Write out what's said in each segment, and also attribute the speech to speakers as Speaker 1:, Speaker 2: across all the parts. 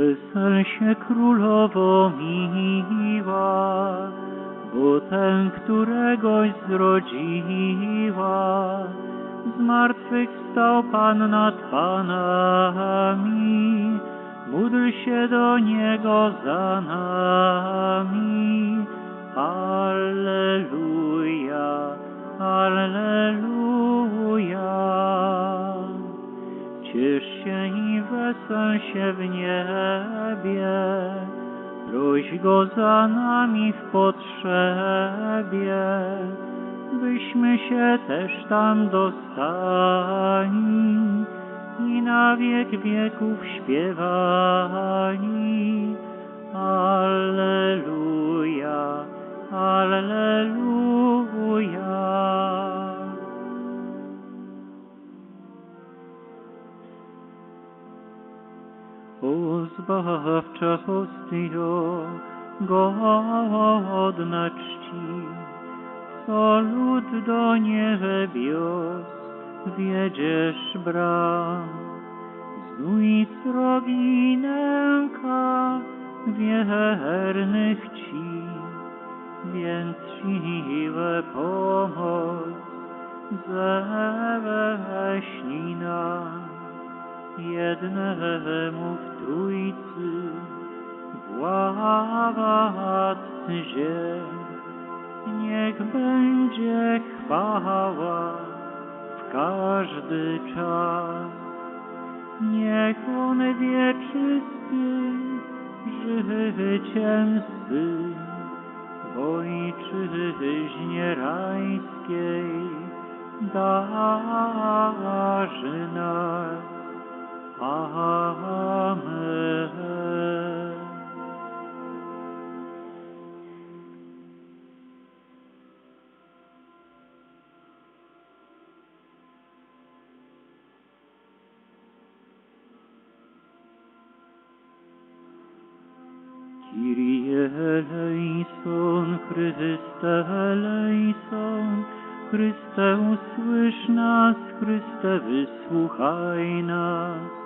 Speaker 1: Wesel się królowo miła, bo ten, któregoś zrodziła, z martwych wstał Pan nad Panami, módl się do Niego za nami. Alleluja, Alleluja. Ciesz się i wesel się w niebie, proś Go za nami w potrzebie, byśmy się też tam dostali i na wiek wieków śpiewali. Alleluja, Alleluja. Zbawcza hostio, godna czci, co lud do niebios wiedziesz bram. Znój srogi nęka wiernych ci, więc siłę pomoc nam jednemu w Trójcy, władcy. Niech będzie chwała w każdy czas. Niech On wieczysty życiem syn w ojczyźnie rajskiej darzy nas. Kyrie eleison, Chryste eleison, Chryste usłysz nas, Chryste wysłuchaj nas.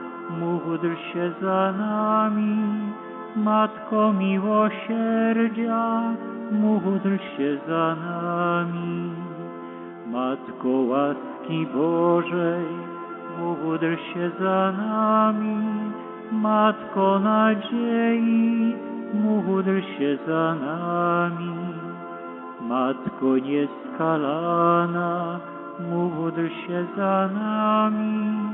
Speaker 1: módl się za nami. Matko miłosierdzia, módl się za nami. Matko łaski Bożej, módl się za nami. Matko nadziei, módl się za nami. Matko nieskalana, módl się za nami.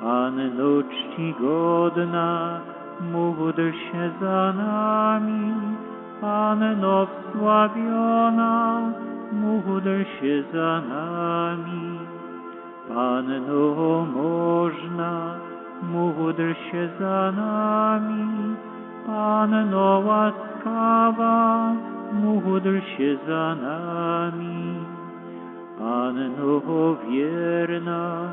Speaker 1: Panno czcigodna, módl się za nami. Panno wsławiona, módl się za nami. Panno można, módl się za nami. Panno łaskawa, módl się za nami. Panno wierna,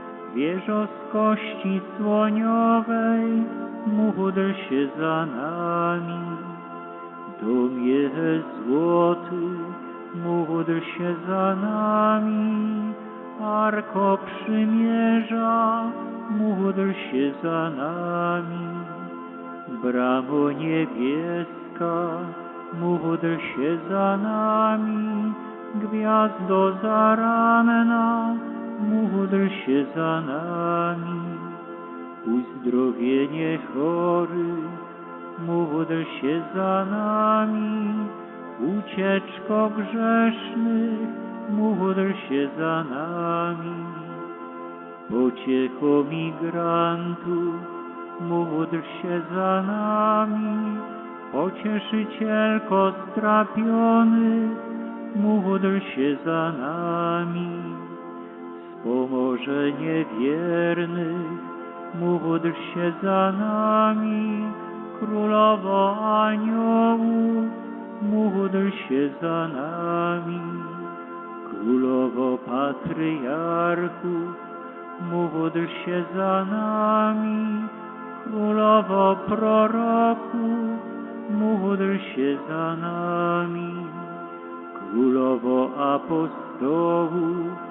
Speaker 1: Wieżo z kości słoniowej, módl się za nami. Domie złoty, módl się za nami. Arko przymierza, módl się za nami. Bramo niebieska, módl się za nami. Gwiazdo zaranna, módl się za nami. Uzdrowienie chorych, módl się za nami. Ucieczko grzesznych, módl się za nami. Pociecho migrantów, módl się za nami. Pocieszycielko strapionych, módl się za nami. Wspomożenie wiernych, módl się za nami. Królowo aniołów, módl się za nami. Królowo patriarchów, módl się za nami. Królowo proroków, módl się za nami. Królowo apostołów,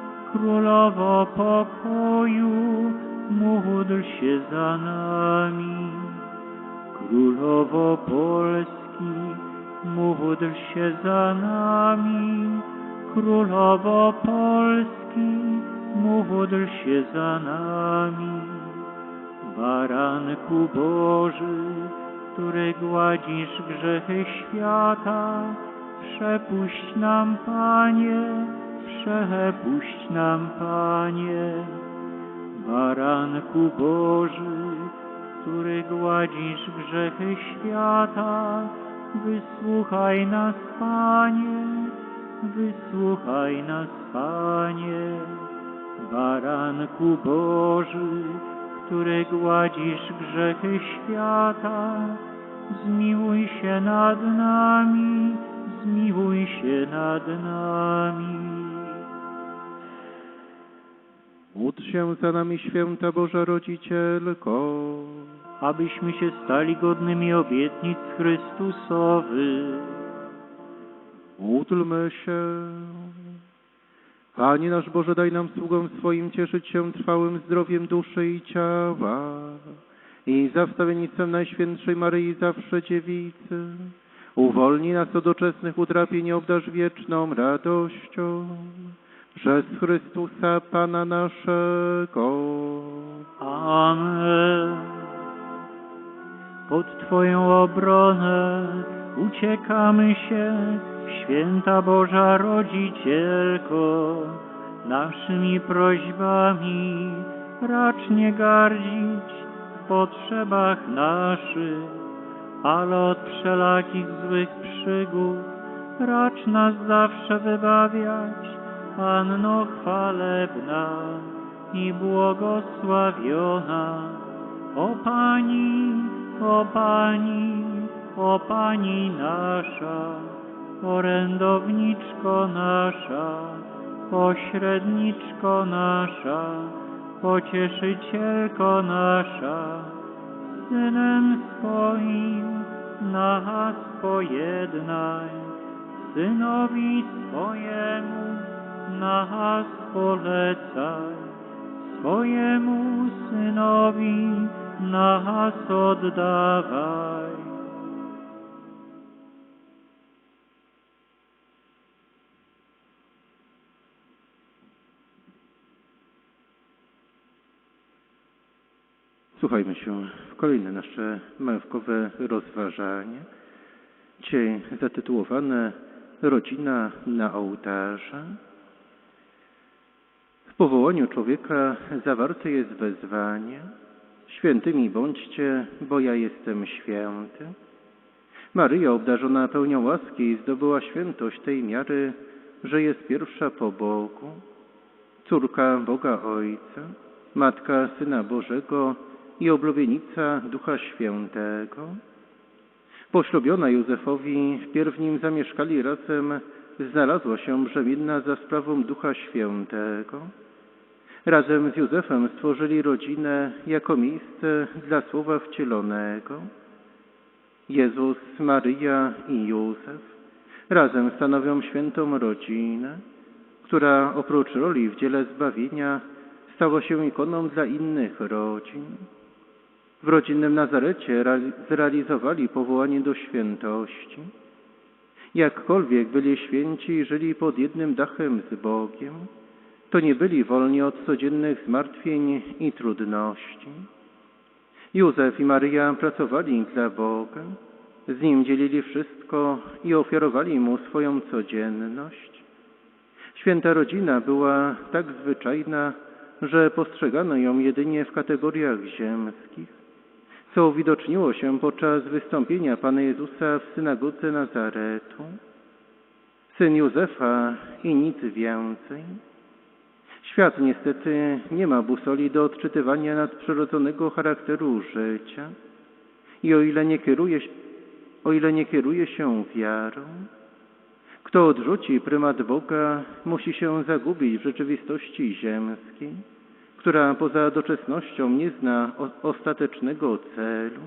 Speaker 1: Królowo pokoju, módl się za nami. Królowo Polski, módl się za nami. Królowo Polski, módl się za nami. Baranku Boży, który gładzisz grzechy świata, przepuść nam, Panie, przepuść nam, Panie. Baranku Boży, który gładzisz grzechy świata, wysłuchaj nas, Panie, wysłuchaj nas, Panie. Baranku Boży, który gładzisz grzechy świata, zmiłuj się nad nami, zmiłuj się nad nami.
Speaker 2: Módl się za nami, święta Boża Rodzicielko.
Speaker 1: abyśmy się stali godnymi obietnic Chrystusowych.
Speaker 2: Módlmy się. Panie nasz Boże, daj nam sługom swoim cieszyć się trwałym zdrowiem duszy i ciała i za Najświętszej Maryi zawsze dziewicy. Uwolnij nas od doczesnych utrapień i obdarz wieczną radością. Przez Chrystusa Pana naszego.
Speaker 1: Amen. Pod Twoją obronę uciekamy się, święta Boża Rodzicielko. Naszymi prośbami racz nie gardzić w potrzebach naszych, ale od wszelakich złych przygód racz nas zawsze wybawiać. Panno chwalebna i błogosławiona. O Pani, o Pani, o Pani nasza, orędowniczko nasza, pośredniczko nasza, pocieszycielko nasza, Synem swoim nas pojednaj, Synowi swojemu nas polecaj swojemu synowi nas oddawaj.
Speaker 2: Słuchajmy się w kolejne nasze maływkowe rozważanie. Dzisiaj zatytułowane Rodzina na ołtarze. Powołaniu człowieka zawarte jest wezwanie Świętymi bądźcie, bo ja jestem święty. Maryja, obdarzona pełnią łaski, zdobyła świętość tej miary, że jest pierwsza po Bogu, córka Boga Ojca, matka Syna Bożego i oblubienica Ducha Świętego. Poślubiona Józefowi, wpierw nim zamieszkali razem, znalazła się brzemienna za sprawą Ducha Świętego. Razem z Józefem stworzyli rodzinę jako miejsce dla Słowa Wcielonego. Jezus, Maryja i Józef razem stanowią świętą rodzinę, która oprócz roli w dziele zbawienia stała się ikoną dla innych rodzin. W rodzinnym Nazarecie zrealizowali powołanie do świętości. Jakkolwiek byli święci żyli pod jednym dachem z Bogiem, to nie byli wolni od codziennych zmartwień i trudności. Józef i Maryja pracowali dla Boga, z Nim dzielili wszystko i ofiarowali Mu swoją codzienność. Święta rodzina była tak zwyczajna, że postrzegano ją jedynie w kategoriach ziemskich, co uwidoczniło się podczas wystąpienia Pana Jezusa w synagodze Nazaretu. Syn Józefa i nic więcej. Świat niestety nie ma busoli do odczytywania nadprzyrodzonego charakteru życia i o ile nie kieruje, o ile nie kieruje się wiarą, kto odrzuci prymat Boga, musi się zagubić w rzeczywistości ziemskiej, która poza doczesnością nie zna ostatecznego celu.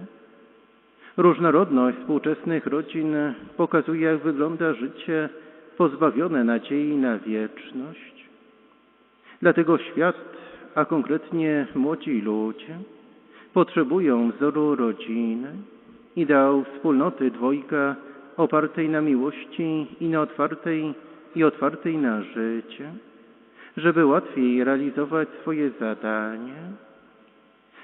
Speaker 2: Różnorodność współczesnych rodzin pokazuje, jak wygląda życie pozbawione nadziei na wieczność. Dlatego świat, a konkretnie młodzi ludzie, potrzebują wzoru rodziny, ideał wspólnoty dwojga opartej na miłości i na otwartej i otwartej na życie, żeby łatwiej realizować swoje zadanie.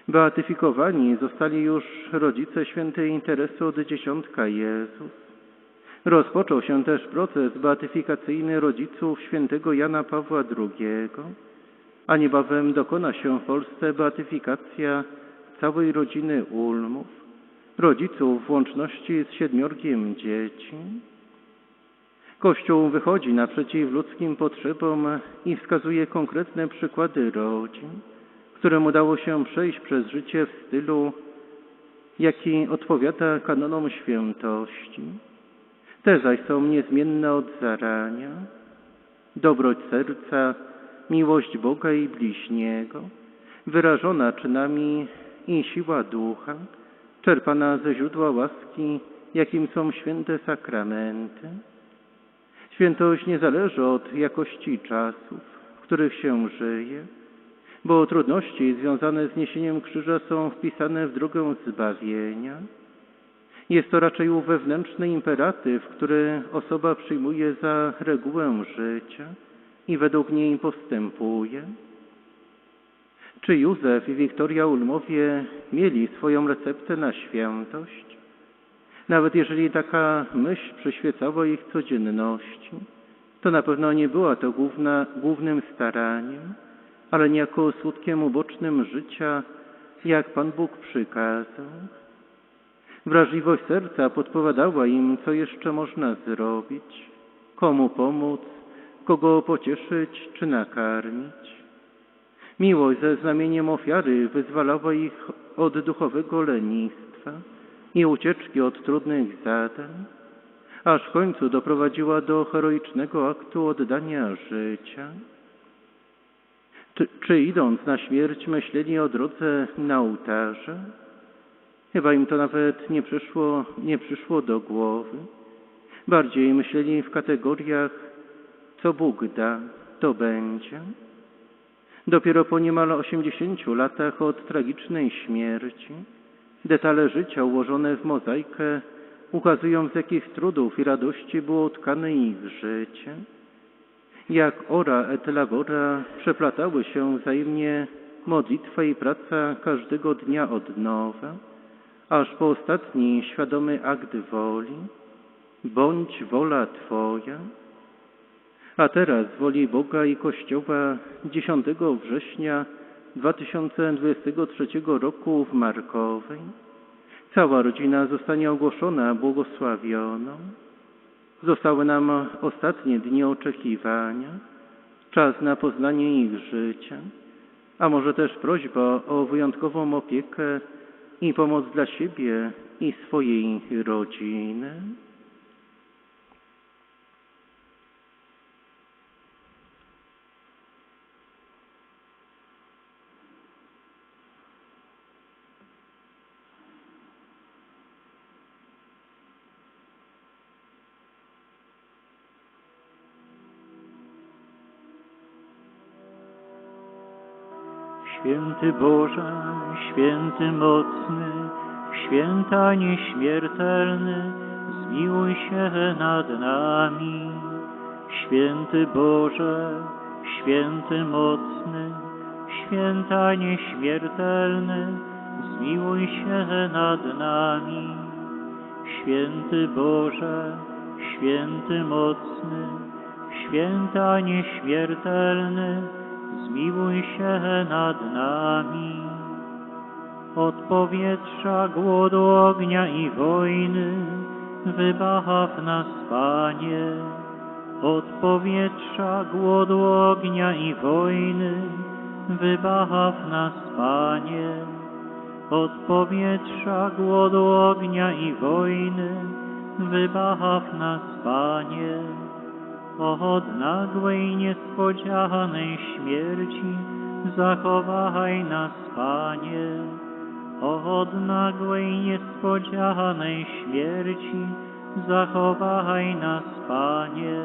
Speaker 2: Beatyfikowani zostali już rodzice świętej interesu od dziesiątka Jezus. Rozpoczął się też proces beatyfikacyjny rodziców świętego Jana Pawła II, a niebawem dokona się w Polsce beatyfikacja całej rodziny Ulmów, rodziców w łączności z siedmiorgiem dzieci. Kościół wychodzi naprzeciw ludzkim potrzebom i wskazuje konkretne przykłady rodzin, którym udało się przejść przez życie w stylu, jaki odpowiada kanonom świętości. Te zaś są niezmienne od zarania. Dobroć serca, miłość Boga i bliźniego, wyrażona czynami i siła ducha, czerpana ze źródła łaski, jakim są święte sakramenty. Świętość nie zależy od jakości czasów, których się żyje, bo trudności związane z niesieniem krzyża są wpisane w drogę zbawienia. Jest to raczej wewnętrzny imperatyw, który osoba przyjmuje za regułę życia i według niej postępuje. Czy Józef i Wiktoria Ulmowie mieli swoją receptę na świętość? Nawet jeżeli taka myśl przyświecała ich codzienności, to na pewno nie była to główna, głównym staraniem, ale niejako skutkiem ubocznym życia, jak Pan Bóg przykazał. Wrażliwość serca podpowiadała im, co jeszcze można zrobić, komu pomóc, kogo pocieszyć czy nakarmić. Miłość ze znamieniem ofiary wyzwalała ich od duchowego lenistwa i ucieczki od trudnych zadań, aż w końcu doprowadziła do heroicznego aktu oddania życia. Czy, idąc na śmierć myśleli o drodze na ołtarze? Chyba im to nawet nie przyszło, nie przyszło do głowy. Bardziej myśleli w kategoriach, co Bóg da, to będzie. Dopiero po niemal osiemdziesięciu latach od tragicznej śmierci detale życia ułożone w mozaikę ukazują z jakich trudów i radości było tkane ich życie. Jak ora et labora przeplatały się wzajemnie modlitwa i praca każdego dnia od nowa, aż po ostatni świadomy akt woli, bądź wola Twoja, a teraz z woli Boga i Kościoła 10 września 2023 roku w Markowej cała rodzina zostanie ogłoszona błogosławioną. Zostały nam ostatnie dni oczekiwania, czas na poznanie ich życia, a może też prośba o wyjątkową opiekę i pomoc dla siebie i swojej rodziny.
Speaker 1: Święty Boże, święty mocny, święta nieśmiertelny, zmiłuj się nad nami. Święty Boże, święty mocny, święta nieśmiertelny, zmiłuj się nad nami. Święty Boże, święty mocny, święta nieśmiertelny, zmiłuj się nad nami. Od powietrza, głodu, ognia i wojny, wybaw nas, Panie. Od powietrza, głodu, ognia i wojny, wybaw nas, Panie. Od powietrza, głodu, ognia i wojny, wybaw nas, Panie od nagłej, niespodzianej śmierci zachowaj nas, Panie. Od nagłej, niespodzianej śmierci zachowaj nas, Panie.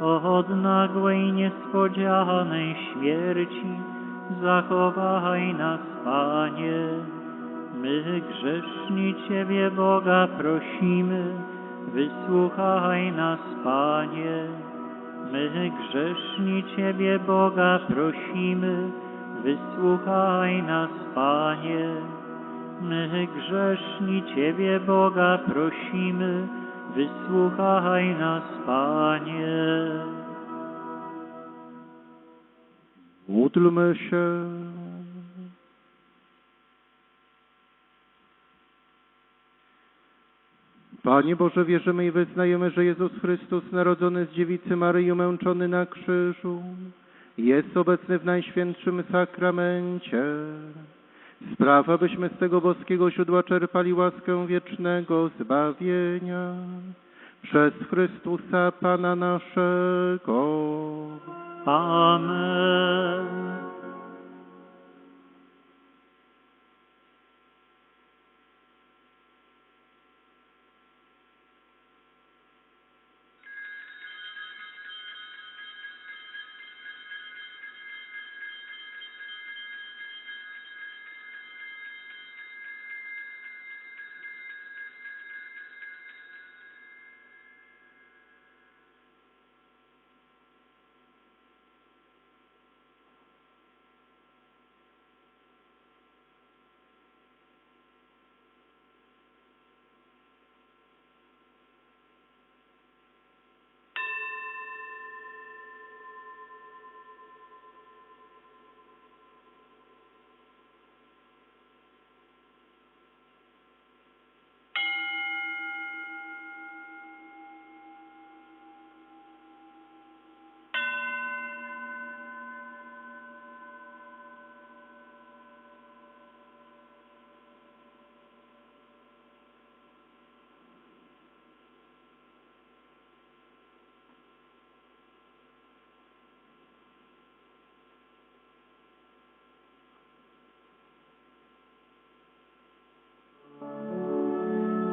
Speaker 1: Od nagłej, niespodzianej śmierci zachowaj nas, Panie. My grzeszni Ciebie, Boga, prosimy, Wysłuchaj nas, Panie. My grzeszni Ciebie, Boga, prosimy. Wysłuchaj nas, Panie. My grzeszni Ciebie, Boga, prosimy. Wysłuchaj nas, Panie.
Speaker 2: Módlmy się. Panie Boże, wierzymy i wyznajemy, że Jezus Chrystus, narodzony z dziewicy Maryi, męczony na krzyżu, jest obecny w Najświętszym Sakramencie. Sprawa, byśmy z tego boskiego źródła czerpali łaskę wiecznego zbawienia przez Chrystusa Pana naszego.
Speaker 1: Amen.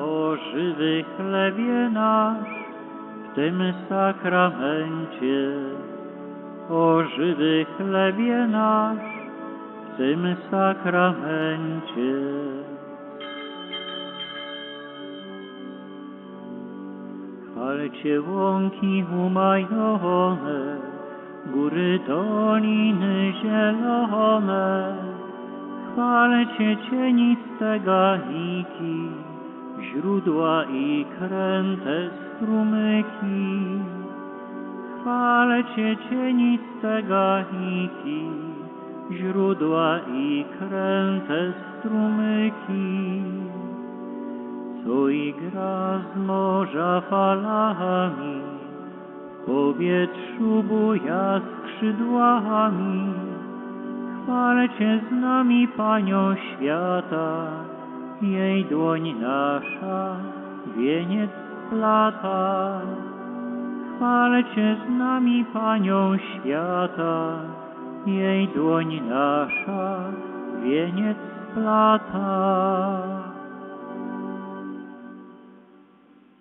Speaker 1: o żywy chlebie nasz w tym sakramencie. O żywy chlebie nasz w tym sakramencie. Chwalcie łąki umajone, góry doliny zielone. Chwalcie cieniste ganiki, źródła i kręte strumyki. Chwalcie cieniste ganiki, źródła i kręte strumyki. Co igra z morza falami, w powietrzu buja skrzydłami. Chwalcie z nami Panią świata, jej dłoń nasza wieniec splata. Chwalcie z nami Panią świata, jej dłoń nasza wieniec splata.